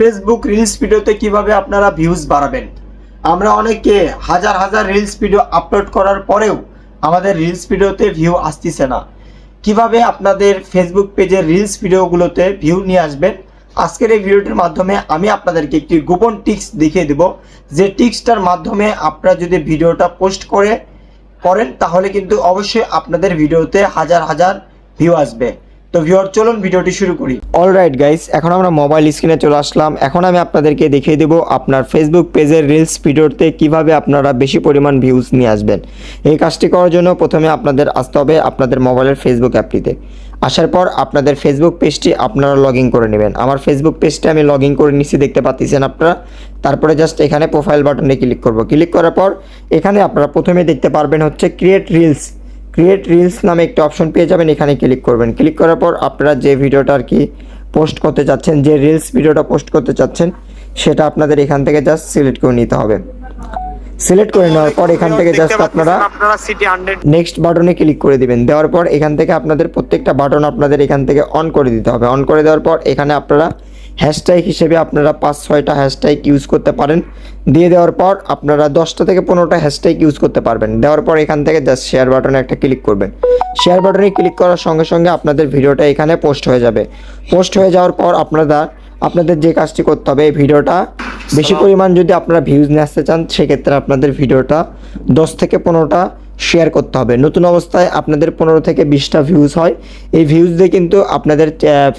Facebook reels ভিডিওতে কীভাবে আপনারা ভিউজ বাড়াবেন? আমরা অনেকে হাজার হাজার রিলস ভিডিও আপলোড করার পরেও আমাদের রিলস ভিডিওতে ভিউ আসতেছে না। কীভাবে আপনাদের ফেসবুক পেজের রিলস ভিডিওগুলোতে ভিউ নিয়ে আসবেন? আজকের এই ভিডিওটির মাধ্যমে আমি আপনাদেরকে একটি গোপন টিক্স দেখিয়ে দেব। যে টিক্সটার মাধ্যমে আপনারা যদি ভিডিওটা পোস্ট করে, করেন, তাহলে কিন্তু অবশ্যই আপনাদের ভিডিওতে হাজার হাজার ভিউ আসবে। তো ভিউয়ার চলুন ভিডিওটি শুরু করি। অলরাইট গাইস এখন আমরা মোবাইল স্ক্রিনে চলে আসলাম। এখন আমি আপনাদেরকে দেখিয়ে দেব আপনার ফেসবুক পেজের রিলস ভিডিওতে কীভাবে আপনারা বেশি পরিমাণ ভিউজ নিয়ে আসবেন। এই কাজটি করার জন্য প্রথমে আপনাদের আসতে হবে আপনাদের মোবাইলের ফেসবুক অ্যাপটিতে আসার পর আপনাদের ফেসবুক পেজটি আপনারা লগ ইন করে নেবেন। আমার ফেসবুক পেজটি আমি লগ ইন করে নিচ্ছি, দেখতে পাচ্ছেন আপনারা। তারপরে জাস্ট এখানে প্রোফাইল বাটনে ক্লিক করব। ক্লিক করার পর এখানে আপনারা প্রথমে দেখতে পারবেন হচ্ছে ক্রিয়েট রিলস ক্রিয়েট রিলস নামে একটা অপশন পেয়ে যাবেন এখানে ক্লিক করবেন। ক্লিক করার পর আপনারা যে ভিডিওটা আর কি পোস্ট করতে চাচ্ছেন যে রিলস ভিডিওটা পোস্ট করতে চাচ্ছেন সেটা আপনাদের এখান থেকে জাস্ট সিলেক্ট করে নিতে হবে। সিলেক্ট করে নেওয়ার পর এখান থেকে জাস্ট আপনারা নেক্সট বাটনে ক্লিক করে দিবেন। দেওয়ার পর এখান থেকে আপনাদের প্রত্যেকটা বাটন আপনাদের এখান থেকে অন করে দিতে হবে। অন করে দেওয়ার পর এখানে আপনারা হ্যাশট্যাগ হিসেবে আপনারা পাঁচ ছয়টা হ্যাশট্যাগ ইউজ করতে পারেন। দিয়ে দেওয়ার পর আপনারা দশটা থেকে পনেরোটা হ্যাশট্যাগ ইউজ করতে পারবেন। দেওয়ার পর এখান থেকে জাস্ট শেয়ার বাটনে একটা ক্লিক করবেন। শেয়ার বাটনে ক্লিক করার সঙ্গে সঙ্গে আপনাদের ভিডিওটা এখানে পোস্ট হয়ে যাবে। পোস্ট হয়ে যাওয়ার পর আপনারা আপনাদের যে কাজটি করতে হবে এই ভিডিওটা বেশি পরিমাণ যদি আপনারা ভিউজ নিয়ে আসতে চান সেক্ষেত্রে আপনাদের ভিডিওটা দশ থেকে পনেরোটা শেয়ার করতে হবে। নতুন অবস্থায় আপনাদের পনেরো থেকে বিশটা ভিউজ হয়। এই ভিউজ দিয়ে কিন্তু আপনাদের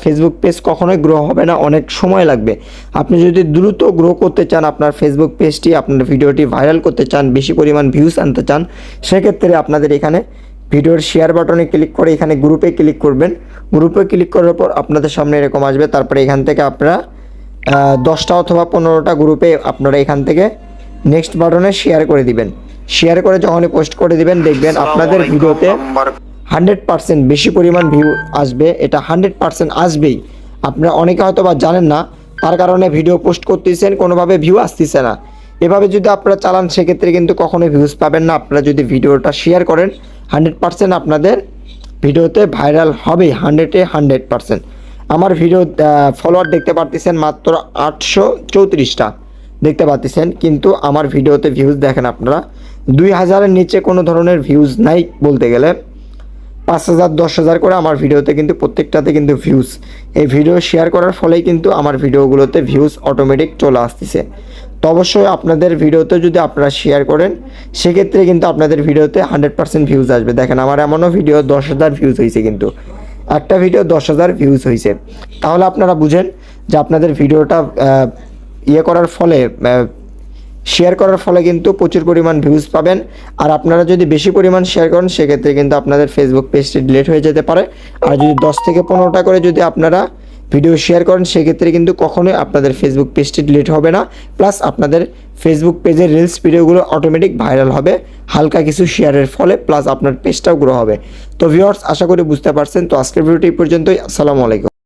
ফেসবুক পেজ কখনোই গ্রো হবে না, অনেক সময় লাগবে। আপনি যদি দ্রুত গ্রো করতে চান আপনার ফেসবুক পেজটি আপনার ভিডিওটি ভাইরাল করতে চান, বেশি পরিমাণ ভিউজ আনতে চান, সেক্ষেত্রে আপনাদের এখানে ভিডিওর শেয়ার বাটনে ক্লিক করে এখানে গ্রুপে ক্লিক করবেন। গ্রুপে ক্লিক করার পর আপনাদের সামনে এরকম আসবে। তারপরে এখান থেকে আপনারা দশটা অথবা পনেরোটা গ্রুপে আপনারা এখান থেকে নেক্সট বাটনে শেয়ার করে দিবেন। শেয়ার করে যখনই পোস্ট করে দিবেন দেখবেন আপনাদের ভিডিওতে হান্ড্রেড পার্সেন্ট বেশি পরিমাণ ভিউ আসবে। এটা হান্ড্রেড পার্সেন্ট আসবেই। আপনারা অনেকে হয়তো বা জানেন না তার কারণে ভিডিও পোস্ট করতেছেন কোনোভাবে ভিউ আসতেছে না। এভাবে যদি আপনারা চালান সেক্ষেত্রে কিন্তু কখনোই ভিউজ পাবেন না। আপনারা যদি ভিডিওটা শেয়ার করেন হান্ড্রেড পার্সেন্ট আপনাদের ভিডিওতে ভাইরাল হবেই হান্ড্রেডে হান্ড্রেড পার্সেন্ট আমার ভিডিও ফলোয়ার দেখতে পারতেছেন মাত্র আটশো চৌত্রিশটা। দেখতে পাচ্ছেন, কিন্তু আমার ভিডিওতে ভিউজ দেখেন আপনারা। দুই হাজারের নিচে কোনো ধরনের ভিউজ নাই বলতে গেলে। পাঁচ হাজার, দশ হাজার করে আমার ভিডিওতে কিন্তু প্রত্যেকটাতে কিন্তু ভিউজ এই ভিডিও শেয়ার করার ফলেই কিন্তু আমার ভিডিওগুলোতে ভিউজ অটোমেটিক চলে আসতেছে। তো অবশ্যই আপনাদের ভিডিওতে যদি আপনারা শেয়ার করেন, সেক্ষেত্রে কিন্তু আপনাদের ভিডিওতে হান্ড্রেড পার্সেন্ট ভিউজ আসবে। দেখেন, আমার এমনও ভিডিও দশ হাজার ভিউজ হয়েছে কিন্তু। একটা ভিডিও দশ হাজার ভিউজ হয়েছে। তাহলে আপনারা বুঝেন যে আপনাদের ভিডিওটা ইয়ে করার ফলে শেয়ার করার ফলে কিন্তু প্রচুর পরিমাণ ভিউজ পাবেন। আর আপনারা যদি বেশি পরিমাণ শেয়ার করেন, সেক্ষেত্রে কিন্তু আপনাদের ফেসবুক পেজটি ডিলিট হয়ে যেতে পারে। আর যদি দশ থেকে পনেরোটা করে যদি আপনারা ভিডিও শেয়ার করেন, সেক্ষেত্রে কিন্তু কখনোই আপনাদের ফেসবুক পেজটি ডিলিট হবে না। প্লাস আপনাদের ফেসবুক পেজের রিলস ভিডিওগুলো অটোমেটিক ভাইরাল হবে। হালকা কিছু শেয়ারের ফলে প্লাস আপনার পেজটাও গ্রো হবে। তো ভিউয়ার্স আশা করি বুঝতে পারছেন। তো আজকের ভিডিওটি পর্যন্তই। আসসালামু আলাইকুম।